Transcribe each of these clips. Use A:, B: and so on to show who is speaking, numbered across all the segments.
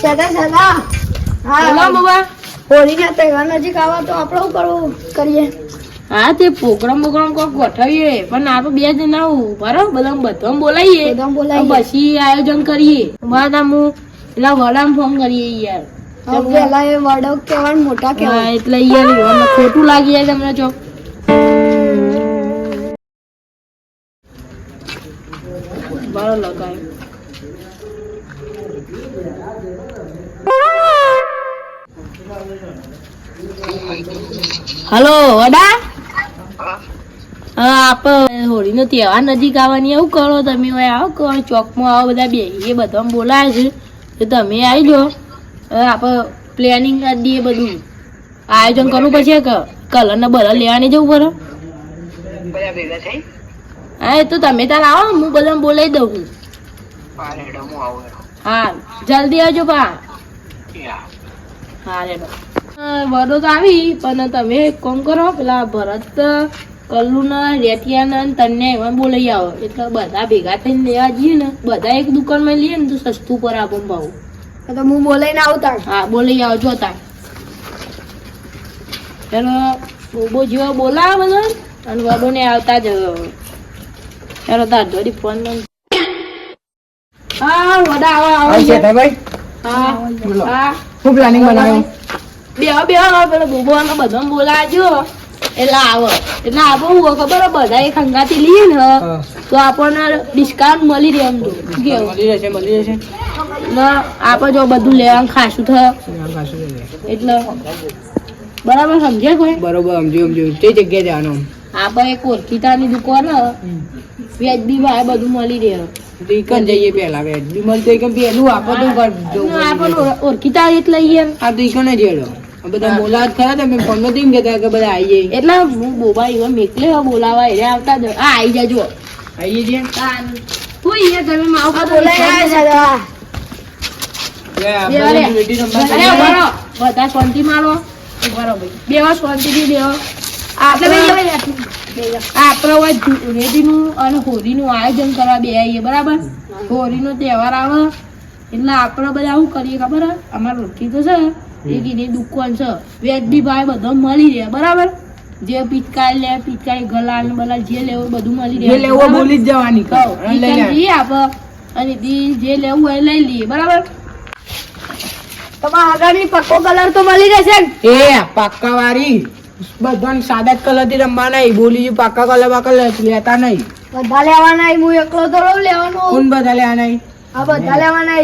A: સદા સદા હા.
B: બાબા.
A: હોળીના તહેવાર નજીક આવે તો આપણે શું કરવું? કરીએ.
B: હા તે પ્રોગ્રામ પ્રોગ્રામ કોક ગોઠવીએ પણ આ બે જણા બરાબર? બધા બધા બોલાવીએ
A: બોલાવીએ.
B: પછી આયોજન કરીએ. પેલા વડામ ફોન કરીએ યાર.
A: પેલા એ વડો મોટા
B: હા એટલે યાર ખોટું લાગી જાય તમને જો. લગાય. હલો વડા આપ. હોળીનો તહેવાર નજીક આવવાની એવું કરો તમે આવો ચોકમાં આવો બધા બેસીએ બધા બોલાય છે. તો તમે આવી જાઓ. આપણે પ્લાનિંગ કરી દઈએ બધું. આયોજન કરવું પડશે કે કલર ને બધા લેવાની જવું પડે? હા એ તો તમે તાર આવો હું બધા બોલાવી દઉં.
C: હા હું
B: હા જલ્દી આવજો પા હા રેડો વડો તો આવી પણ તમે એક કોમ કરો પેલા ભરત કલ્લુ ને રેટિયા ને તને એમાં બોલાઈ આવો. એટલે બધા ભેગા થઈને લેવા જઈએ ને બધા એક દુકાનમાં લઈએ ને તો સસ્તું પર આપો ભાવ.
A: તો હું બોલાઈને આવતા
B: હા બોલાઈ આવો જો તાર. ચાલો બોબો જેવા બોલાવે બધા અને વડો ને આવતા જ ચાલો તાર જોડી ફોન હા વડા આવો આવો હા હા.
D: શું પ્લાનિંગ બનાવ્યું?
B: બેહો બેહો પેલો અને બધા બોલાજો એટલે આવો એટલે આપો હું ખબર બધા એક હંગાથી લઈએ ને. તો આપણને ડિસ્કાઉન્ટ મળી રહે એમ કેવું?
D: મળી રહેશે મળી રહેશે.
B: ને આપણે જો બધું લેવાનું ખાસું થાય. એટલે બરાબર સમજે કોઈ?
D: બરોબર સમજ્યું સમજ્યું. તે જગ્યાએ જવાનું?
B: આપણે એક ઓળખીતાની દુકાન વ્યાજબી ભાઈ બધું મળી રહે.
D: ઇકન જઈએ પેલા વેજ બી મળતો ઇકન પેલું આપો તો
B: આપણને ઓળખીતા એટલે લઈએ
D: આ તો ઇકન જ આ બધા મોલાદ ખરા તમે ફોનમાં કેમ કેતા કે બધા આવી જાય?
B: એટલે હું બોબા એવા મેકલે બોલાવા એને આવતા જ આ આવી જાજો.
D: આવી જઈએ.
B: હું અહીંયા તમે માવ
D: કા આ બધા
B: શાંતિ મારો ભાઈ. બેવા શાંતિથી બેવા આપણે ધૂળેટીનું અને હોળીનું આયોજન કરવા બે આવીએ બરાબર? હોળીનો તહેવાર આવે. એટલે આપણે બધા શું કરીએ ખબર? હે અમારે રોટલી તો છે. એની દુકાન છે. વેજબી ભાઈ બધો મળી રહે બરાબર? જે પિચકારી લે પિચકારી ગલાલ ને બલાલ જે લેવું બધું મળી રહે
D: લેવો બોલી જ જવાની
B: કહો,
D: અને લઈ
B: ઈ
D: લે.
B: જઈએ આપણે અને જે લેવું હોય લઈ લઈએ બરાબર?
A: તમારા આગળની પક્કો કલર તો મળી જશે ને?
D: એ પાક્કા વાળી બધાને સાદા કલરથી રમવા એ. બોલી જો પાક્કા કલર બાકા લેતા નહીં.
A: બધા લેવાના હું એકલો તો લેવાનો
D: કોણ બધા લેવાના
A: આ બધા લેવાના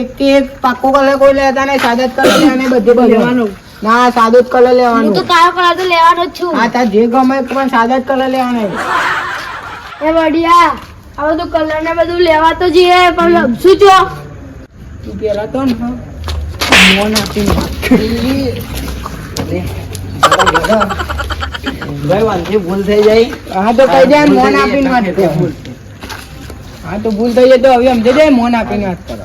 D: એક કલર કોઈ લેતા નહીં સાદા જ કલર લેવા નહીં બધે બધે ના સાદો જ કલર
A: હું તો કાળો કલર તો લેવાનો જ છું.
D: આ તાર જે ગમે પણ સાદા જ કલર લેવા
A: એ વડિયા આ બધું કલર ને બધું લેવા તો જઈએ પણ લમશું છો
D: તું પેલા તો ને મોન આપીને ભાઈ વાંધે ભૂલ થઈ જાય. હા તો કહી દે મોન આપીને વાત કરો. હા તો ભૂલ થઈ જાય તો હવે સમજે જાય મોન આપીને વાત કરો.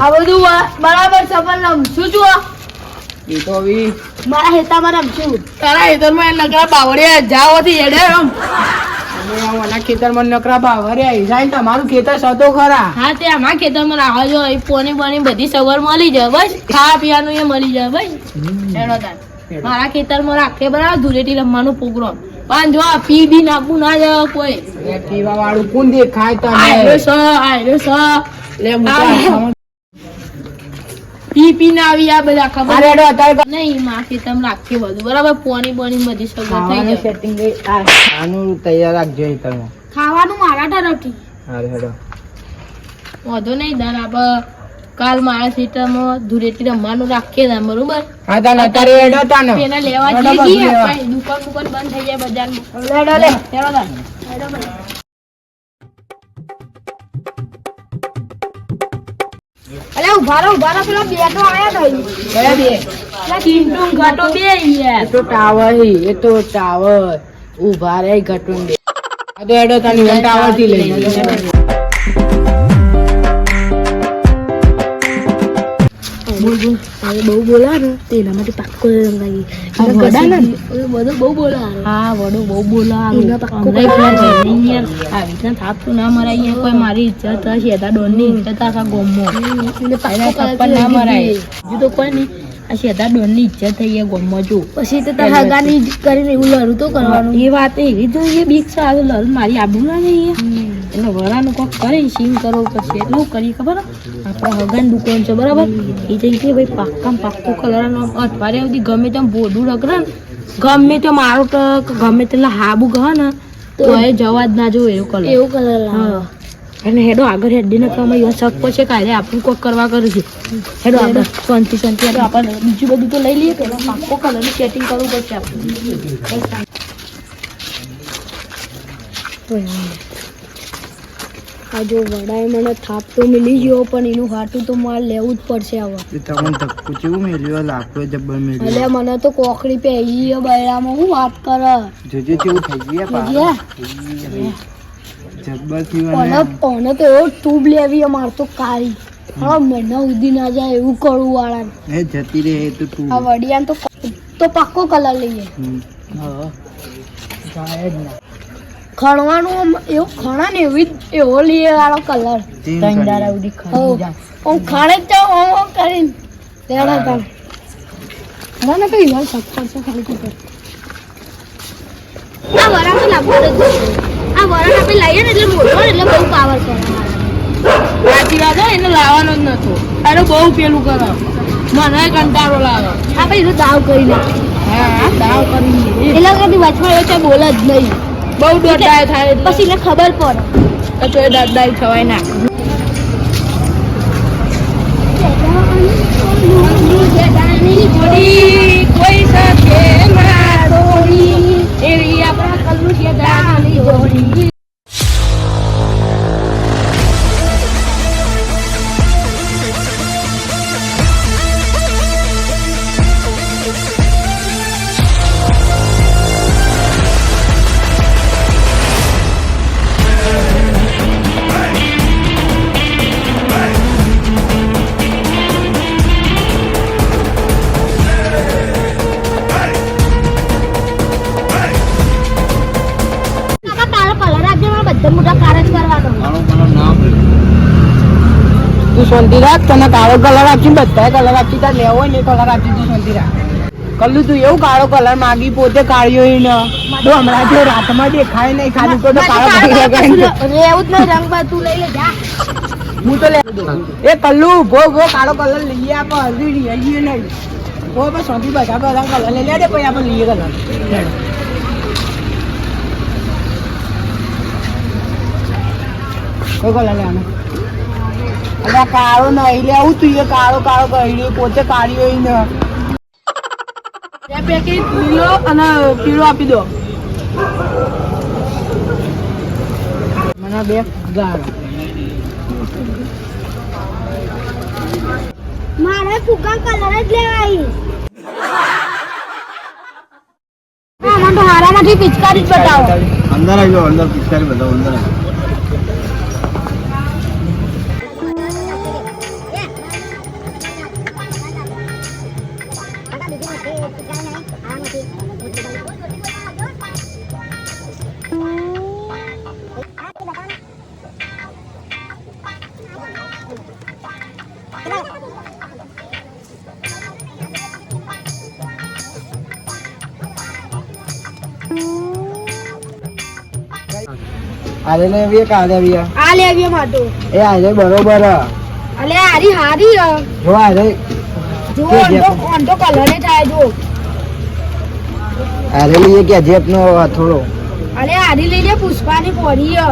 A: આ બધું
B: સગવડ મળી જાય બસ ખાવા પીવાનું એ મળી જાય બસ મારા ખેતરમાં રાખે બરાબર ધૂળેટી રમવાનું પ્રોગ્રામ પણ જો પી બી નાખવું ના જાય કોઈ
D: પીવા વાળું કોણ દેખાય તમે
B: સ આયરો સ
D: લે મૂકા
B: આ. પી પી ના આવી આ બધા ખબર
D: અરે હેડો અત્યારે
B: નહીં માં ખેતરમાં રાખીએ બધું બરાબર પોની બોની બધી સગવડ થઈ
D: ખાવાનું સેટિંગ આનું તૈયાર રાખજો તમે.
A: ખાવાનું મારા તરફથી.
D: અરે હેડો
B: વાંધો નહીં દર કાલ મારા ખેતરમાં ધૂળેટી રમવાનું રાખીએ ને બરોબર?
D: હા તાને અત્યારે તા ને
B: પેલા લેવા જઈએ દુકાન દુકાન બંધ થઈ જાય બજારમાં.
A: લેડો લે
B: હેડો તાર.
A: ઊભા રહો ઊભા રહો પેલા બે તો આયા નહીં
D: કયા બે?
B: ચીંટુ ઘાટો બે યાર
D: તો ટાવર હી, એ તો ટાવર. ઊભા રે ઘટું આ તો એડો તાની ટાવરથી લઈ
A: બોલ બોલ. હવે બહુ બોલા ને તો એના માટે પાક્કો રંગાવી
B: આ વડા ને?
A: બધું બહુ બોલા
B: હા વડો બહુ બોલા
A: એના પાક્કો
B: આ રીતના થાપતું ના મરાય. અહીંયા કોઈ મારી ઇજ્જત હશે શેતા ડોનની ઇજ્જત આખા ગોમમાં.
A: એને
B: એના
A: પાક્કો
B: ના મરાય. બીજું તો કોઈ નહીં. આ શેતા ડોનની ઈજ્જત થઈ ગયા ગોમમાં જો.
A: પછી તો તારા હગાની કરીને એવું લડું તો કરવાનું.
B: એ વાત એવી જોઈએ બીક સારું તો મારી આબુ ના જઈએ એટલે વરાનું કોક કરે સીન કરો પછી એટલું કરી ખબર? આપણા હગાની દુકાન છે બરાબર? એ જઈ કે ભાઈ પાક્કા પાક્કું કલરનો અઠવાડિયા સુધી ગમે તેમ બોડું રગડે ગમે તો મારું ટક ગમે તેટલા હાબુ કહે ને તો એ જવા જ ના જો એવું કલર.
A: એવું કલર
B: હા. અને હેડો આગળ હેડીને કમાઈ એવા શક પછી કાલે આપણું કોક કરવા કરશે. હેડો આગળ. શાંતિ શાંતિ. આપણે બીજું બધું તો લઈ લઈએ પેલા પાક્કો કલરનું સેટિંગ કરવું પડશે આપણે.
A: આ જો વડાએ મને થાપ તો મિલી ગયો પણ એનું હાટું તો મારે લેવું જ પડશે હવે.
D: તમને ધક્કો ચેવું મેલ્યો લાકડો જબ્બર
A: એટલે
D: મેલ્યો
A: મને તો કોકડી પહેરી ગયો બૈરામાં હું વાત કરે?
D: જોજે કેવું થઈ ગયા પા જબ્બર થયું અને
A: ઓને તો એવો ટ્યુબ લેવી માર તો કાળી હા મહિના સુધી ના જાય એવું કરું વાળા
D: એ જતી રહે તો તું
A: આ વડિયાને તો તો પાક્કો કલર લઈએ.
D: હમ.
A: ખણવાનું એવું ખણા ને એવી એ એવો લઈએ વાળો કલર
B: ત્રણ. દાડા સુધી ખાઈ
A: હું ખણે જ જાઉં આમ આમ કરીને. તેડા તાણ. ના ના કઈ યાર સત્તર છે ખાલી તો આ વરાણ તો લાગવું આ વરાણ આપણે લઈએ ને એટલે મોટો એટલે બહુ પાવર છે.
B: સાચી વાત હોય એને લાવવાનો જ નતો અરે બહુ પેલું કરે. મને કંટાળો લાગે.
A: આપણે એનો દાવ કરી લે
B: હા દાવ કરી
A: એટલે કદી વચમાં એ બોલે જ નહીં.
B: બહુ દોડાય થાય
A: પછી ને ખબર પડે.
B: તોય દરદારી થવાય ના.
D: શાંતિ રાખ તને કાળો કલર આપી બધા કલર આપી તાર લેવો હોય ને કલર આપી તું શાંતિ રાખ કલ્લું તું એવું કાળો કલર માગી પોતે કાળ્યો ને. તો હમણાં જો રાતમાં દેખાય નહીં ખાલી તો કાળો કલર.
A: રેવું જ નહીં રંગ તું લઈ લે જા.
D: હું તો લે એ કલ્લુ ભો ભો કાળો કલર લઈએ આપણે હલ્દી લઈએ નહીં. ભો બસ શાંતિ બધા બધા કલર લઈ લે દે પછી આપણે લઈએ કલર કોઈ કલર લેવાનો? અરે કાળો નહીં લેવું તું એ કાળો કાળો કહી પોતે કાઢ્યો ઈ ને. બે પેકેટ લીલો અને પીળો આપી દો. મને બે ગાળો
A: મારે ફુગા કલર જ લેવાય. મને તો હારામાંથી પિચકારી જ બતાવો.
E: અંદર આવી જાઓ અંદર પિચકારી બતાવો અંદર આવી જાઓ.
D: આરે આવી બી આલે આવી
A: આ. આવી માટો
D: એ આલે બરોબર. હ.
A: અલે હારી હારી હે.
D: જો આલે.
A: જો
D: કે
A: ઓંધો કલર થાય જો.
D: અરે લઈએ કે જેપ નો થોડો.
A: અલે હારી લઈ લે પુષ્પાની પોરી હે.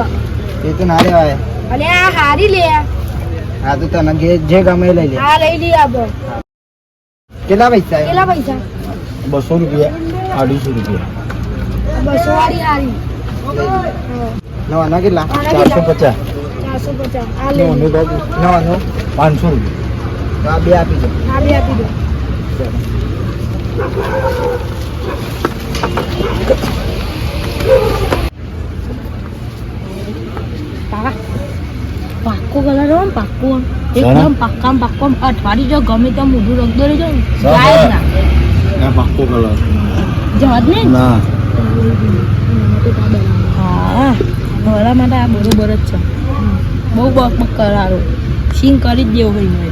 D: એ તો ના રેવાય
A: અલે આ હારી લે.
D: આ તો તને જે જે ગમે લઈ લે.
A: આ લઈ લે આબ
D: કેટલા પૈસા?
A: કેટલા પૈસા?
E: બસો રૂપિયા અઢીસો રૂપિયા.
A: બસો વાળી હારી
D: નવાના કેટલા?
E: ચારસો પચાસ.
A: ચારસો પચાસ. આ લઈ લે.
D: નવાનું
E: પાંચસો. રૂપિયા
D: આ બે આપી દો.
A: આ બે આપી દો.
B: પાક્કો કલર હોય પાક્કો એકદમ પાક્કા પાક્કો અઠવાડી જો ગમે તો મોઢું રગદો રહેજો ને જાય ના.
E: પાક્કો કલર
B: જવા જ નહીં?
E: ના.
B: હા. મારા માટે આ બરોબર જ છે. બહુ બક બક કરારો. સિંગ કરી જ દેવો ભાઈ મારે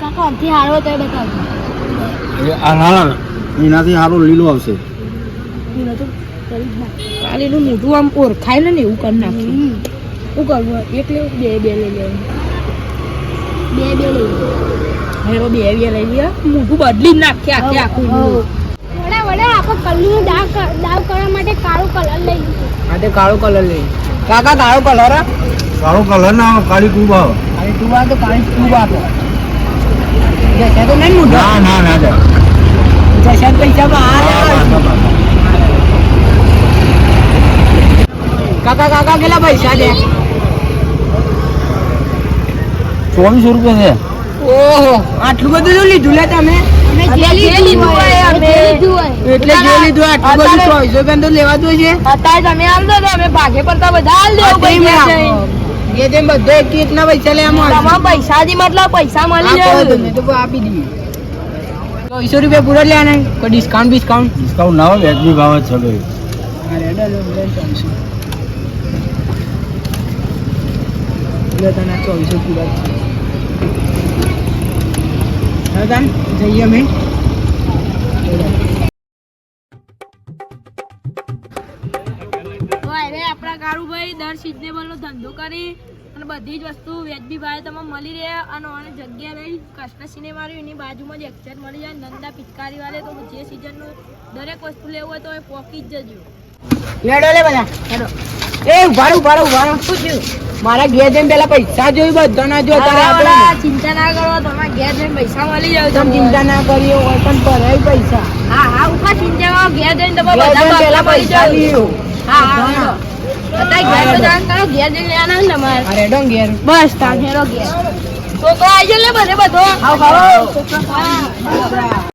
B: કાકા આમથી હારો તો
E: બતાવો આ ના એનાથી હારો લીલો આવશે.
B: કાલીનું મોટું આમ ઓળખાય ને એવું કરી નાખ્યું શું કરવું એક લેવું? બે બે લઈ લેવું. બે બે લઈ લેવું. હેરો બે બે લઈ લે. મોઢું બદલી જ નાખે આખે આખું
A: વડે વડે કલ્લુનો દાવ કરવા માટે કાળો કલર લઈ લીધો.
D: આ તે કાળો કલર લઈ કાકા કાળો કલર
E: કાળો કલર ના આવે કાળી ખૂબ આવે.
D: કાળી તું આવે તો કાળી ખૂબ આપો. જશે તો નહીં મોઢો?
E: ના ના ના જાય
D: જશે પૈસામાં આ. કાકા કાકા કેટલા પૈસા દે
E: ચોવીસો રૂપિયા છે.
D: ઓહો આટલું બધું શું લીધું લે તમે. એટલે જે લીધું આટલું બધું તો લેવાતું છે
B: અત્યારે તમે આમ દો અમે ભાગે પડતા બધા દેવું પૈસા
D: એ જેમ બધો એક એક ના પૈસા લેવામાં
B: તમારા પૈસા થી મતલબ પૈસા મળી જાય
D: તમે તો આપી દઈએ ચોવીસો રૂપિયા પૂરા લેવાના કોઈ ડિસ્કાઉન્ટ બિસ્કાઉન્ટ
E: ડિસ્કાઉન્ટ ના હોય વ્યાજબી ભાવ જ છે ભાઈ.
D: ચોવીસો પૂરા. તાન જઈએ અમે
B: આપણા કારુભાઈ દર સિઝનેબલ ધંધો કરી અને બધી જ વસ્તુ વ્યાજબી ભાવે તમને મળી રહે અને અને જગ્યા રહી. કૃષ્ણ સિનેમા રહ્યું એની બાજુમાં જ એક્ચર મળી જાય. નંદા પિચકારી વાળે તો જે સિઝનનું દરેક વસ્તુ લેવું હોય તો એ પોકી જ જજો.
D: લેડો લે બધા લેડો એ ઊભા રહો, ઊભા રહો, ઊભા રહો. શું થયું? મારા ઘેર જઈને પેલા પૈસા જોઈ બધાના જો તારે
B: ચિંતા ના કરો તમારા ઘેર જઈને પૈસા મળી જાય
D: તમે ચિંતા ના કરીએ હોય પણ ભરાય પૈસા.
B: હા હા ઉખા ચિંતા માં ઘેર જઈને તમે બધા
D: પેલા
B: પૈસા
D: લીધો
B: હા હા. તો કરો ઘેર ને
D: ઘેર.
B: બસ છોકરો આવી જાય ને બધે બધો.